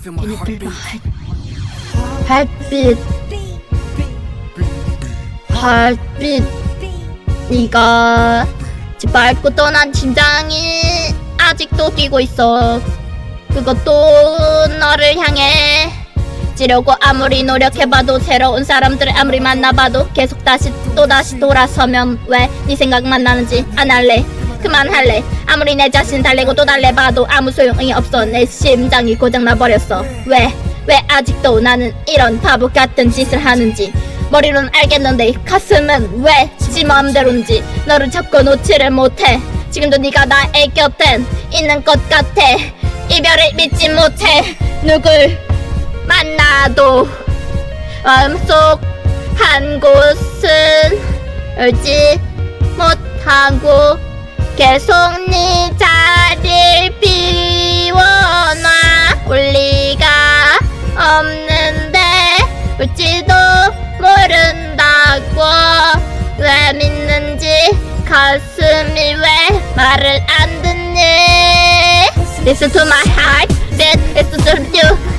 feel my? 햇빛 햇빛 네가 집 밟고 떠난 심장이 아직도 뛰고 있어. 그것도 너를 향해 찌려고 아무리 노력해봐도 새로운 사람들을 아무리 만나봐도 계속 다시 또 다시 돌아서면 왜 네 생각만 나는지 안 할래 그만할래. 아무리 내 자신 달래고 또 달래봐도 아무 소용이 없어. 내 심장이 고장나 버렸어. 왜? 왜 아직도 나는 이런 바보 같은 짓을 하는지. 머리로는 알겠는데 가슴은 왜 지 마음대로인지. 너를 잡고 놓지를 못해. 지금도 네가 나의 곁엔 있는 것 같아. 이별을 믿지 못해. 누굴 만나도 마음속 한 곳은 울지 못하고 계속 네 자리를 비워놔. 올 리가 없는데 울지도 모른다고. 왜 믿는지 가슴이 왜 말을 안 듣니? Listen to my heart. Then listen to you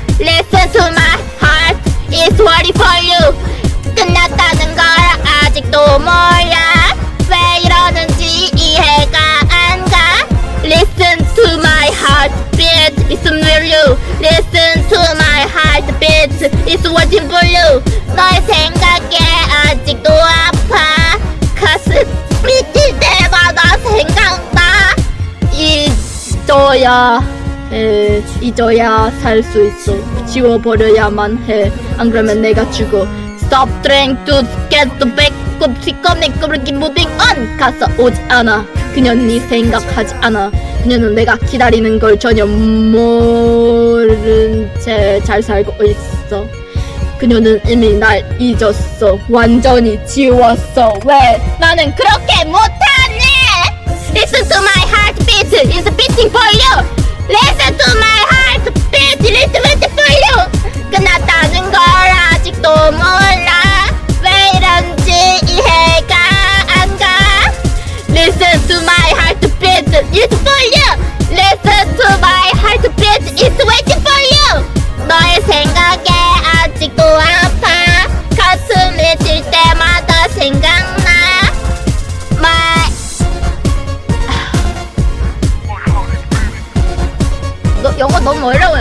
For you 너의 생각에 아직도 아파. 가슴이 뛸 때마다 생각나. 잊어야 해 잊어야 살 수 있어. 지워버려야만 해 안 그러면 내가 죽어. Stop trying to get the back up 내꺼를 keep moving on. 가서 오지 않아. 그녀는 네 생각하지 않아. 그녀는 내가 기다리는 걸 전혀 모른 채 잘 살고 있어 그녀는 이미 날 잊었어. 완전히 지웠어. 왜? 나는 그렇게 못하 Bộ mũi!